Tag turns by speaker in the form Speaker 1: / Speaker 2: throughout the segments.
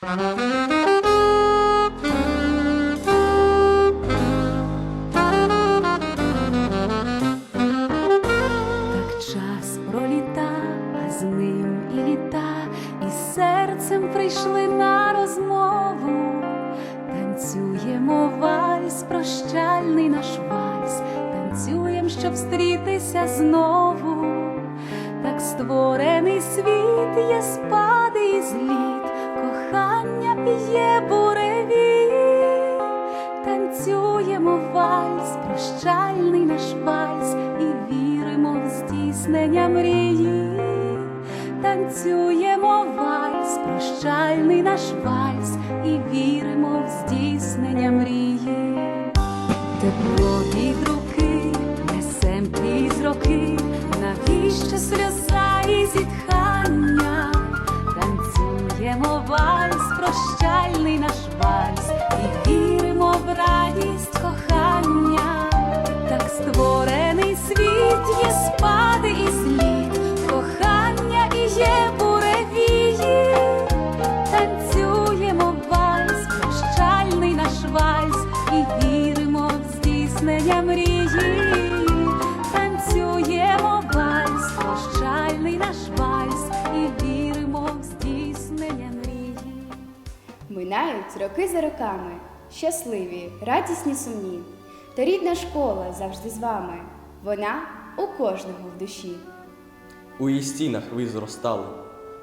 Speaker 1: Так час проліта, а з ним і літа, і серцем прийшли на розмову. Танцюємо вальс, прощальний наш вальс, танцюєм, щоб встрітися знову. Так створений світ є спади і зліт, є буреві. Танцюємо вальс, прощальний наш вальс, і віримо в здійснення мрії. Танцюємо вальс, прощальний наш вальс, і віримо в здійснення мрії. Тепло від руки мрії. Танцюємо вальс, прощальний наш вальс, і віримо в здійснення мрії.
Speaker 2: Минають роки за роками, щасливі, радісні сумні. Та рідна школа завжди з вами. Вона у кожного в душі.
Speaker 3: У її стінах ви зростали,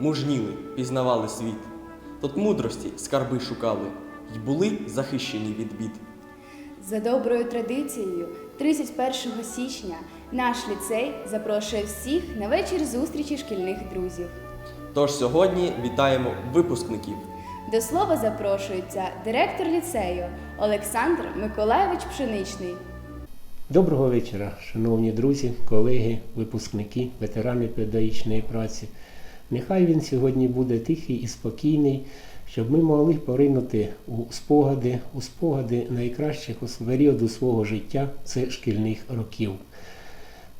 Speaker 3: мужніли, пізнавали світ. Тут мудрості скарби шукали й були захищені від бід.
Speaker 2: За доброю традицією, 31 січня наш ліцей запрошує всіх на вечір зустрічі шкільних друзів.
Speaker 3: Тож сьогодні вітаємо випускників.
Speaker 2: До слова запрошується директор ліцею Олександр Миколаєвич Пшеничний.
Speaker 4: Доброго вечора, шановні друзі, колеги, випускники, ветерани педагогічної праці. Нехай він сьогодні буде тихий і спокійний, щоб ми могли поринути у спогади, у спогади найкращих періоду свого життя це шкільних років.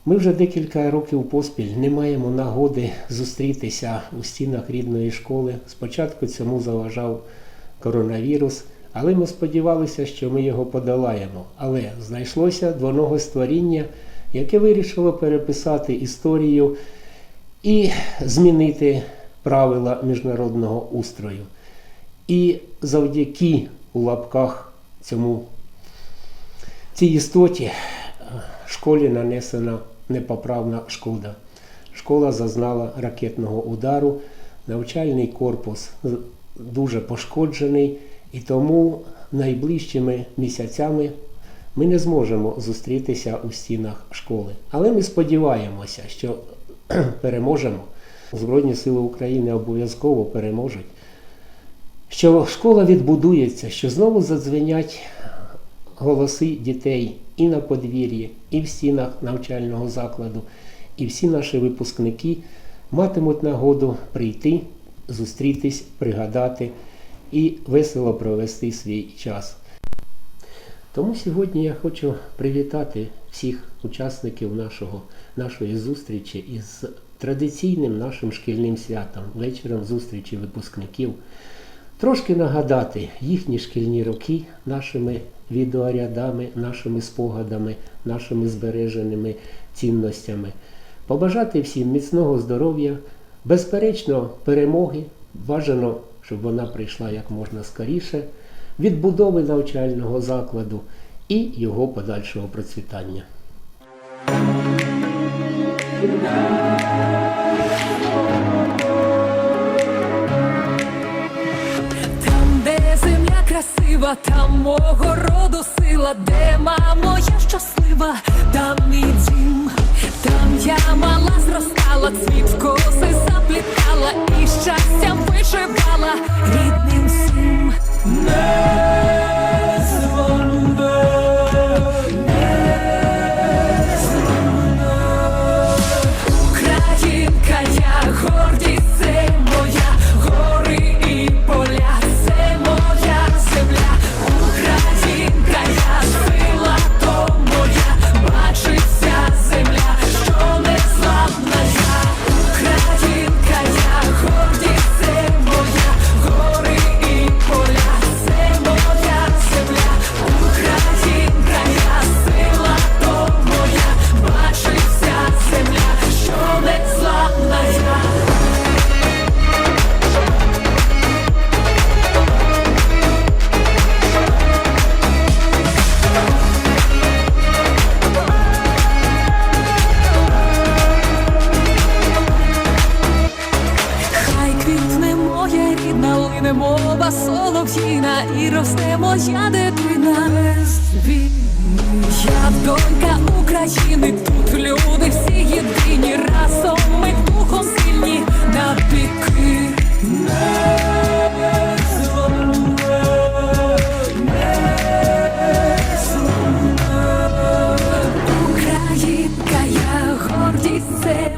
Speaker 4: Ми вже декілька років поспіль не маємо нагоди зустрітися у стінах рідної школи. Спочатку цьому заважав коронавірус, але ми сподівалися, що ми його подолаємо. Але знайшлося двоноге створіння, яке вирішило переписати історію і змінити правила міжнародного устрою. І завдяки у лапках цьому цій істоті е, школі нанесена непоправна шкода. Школа зазнала ракетного удару, навчальний корпус дуже пошкоджений, і тому найближчими місяцями ми не зможемо зустрітися у стінах школи. Але ми сподіваємося, що переможемо. Збройні сили України обов'язково переможуть. Що школа відбудується, що знову задзвенять голоси дітей і на подвір'ї, і в стінах навчального закладу, і всі наші випускники матимуть нагоду прийти, зустрітись, пригадати і весело провести свій час. Тому сьогодні я хочу привітати всіх учасників нашого, нашої зустрічі із традиційним нашим шкільним святом, вечором зустрічі випускників. Трошки нагадати їхні шкільні роки нашими відеорядами, нашими спогадами, нашими збереженими цінностями. Побажати всім міцного здоров'я, безперечно, перемоги. Бажано, щоб вона прийшла як можна скоріше, відбудови навчального закладу і його подальшого процвітання.
Speaker 1: Красива, там мого роду сила, де мамо я щаслива, там мій дім, там я мала зростала, цвіт коси заплітала і щастям вишивала рідним всім. Налине мова солов'їна і росте моя дитина. Я донька України, тут люди всі єдині, разом ми духом сильні на піки. Українка, я гордість, це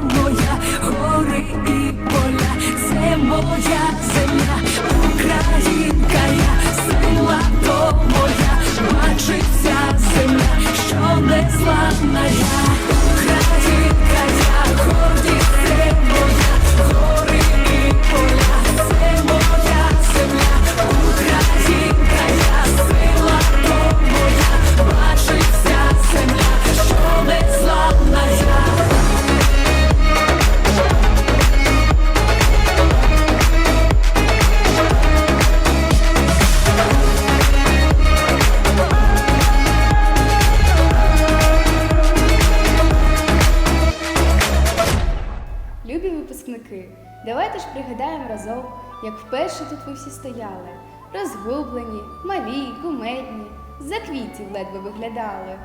Speaker 2: як вперше тут ви всі стояли, розгублені, малі, кумедні, за квітів ледве виглядали.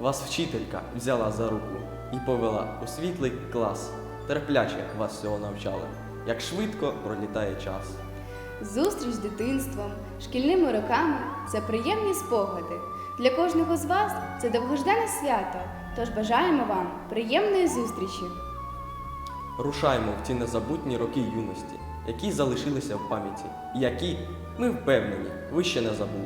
Speaker 3: Вас вчителька взяла за руку і повела у світлий клас. Терпляче вас всього навчали, як швидко пролітає час.
Speaker 2: Зустріч з дитинством, шкільними роками це приємні спогади. Для кожного з вас це довгождане свято. Тож бажаємо вам приємної зустрічі.
Speaker 3: Рушаємо в ці незабутні роки юності, які залишилися в пам'яті, які, ми впевнені, ви ще не забули.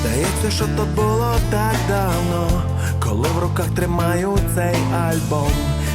Speaker 5: Здається, що то було так давно, коли в руках тримаю цей альбом.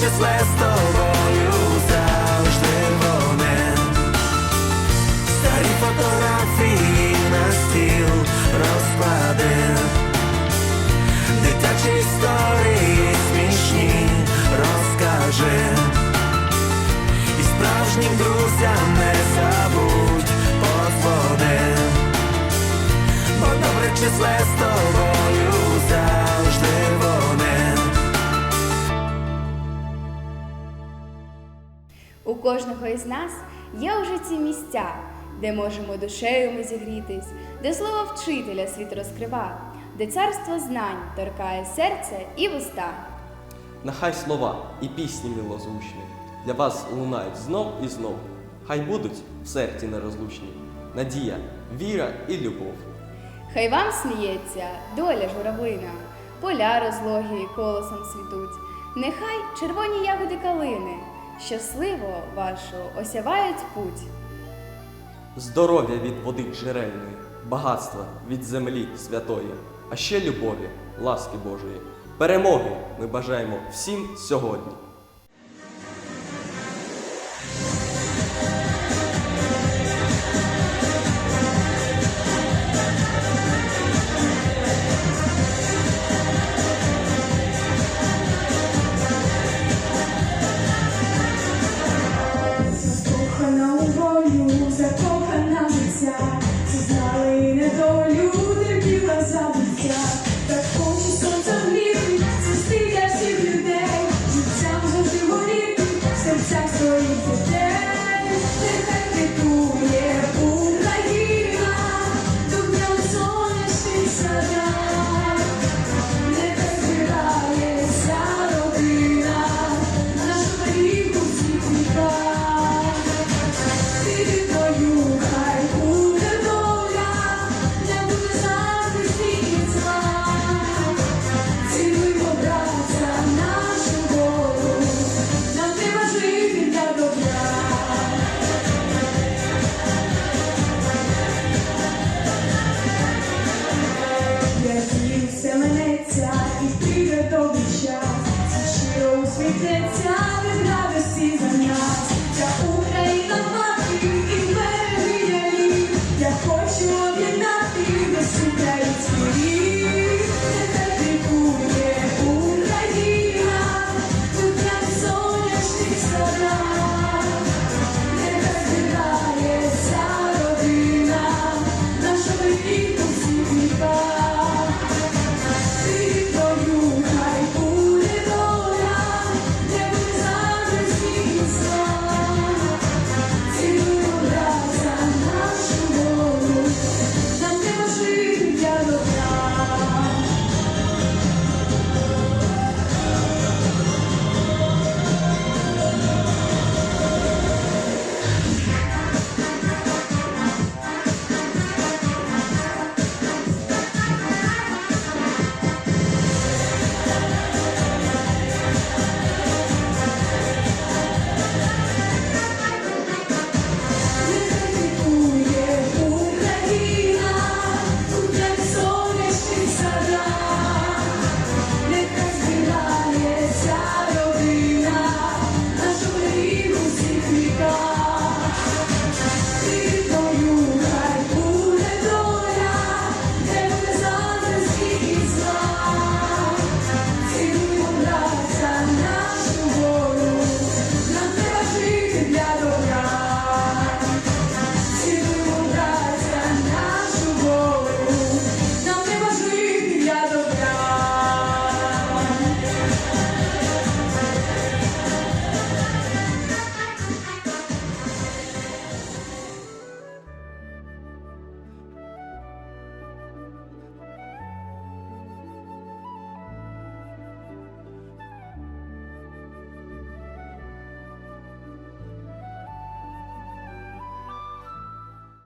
Speaker 5: Числе з тобою завжди вони Старі фотографії на стіл розкладив Дитячі історії смішні розкажи. І справжнім друзям не забудь подзвони. Бо добре числе з тобою
Speaker 2: У кожного із нас є вже ці місця, де можемо душею ми зігрітись, де слово вчителя світ розкрива, де царство знань торкає серце і вуста.
Speaker 3: Нехай слова і пісні милозвучні для вас лунають знов і знов. Хай будуть в серці нерозлучні надія, віра і любов.
Speaker 2: Хай вам сміється доля журавлина, поля розлогі колосом світуть. Нехай червоні ягоди калини щасливо вашу осявають путь.
Speaker 3: Здоров'я від води джерельної, багатства від землі святої, а ще любові, ласки Божої. Перемоги ми бажаємо всім сьогодні.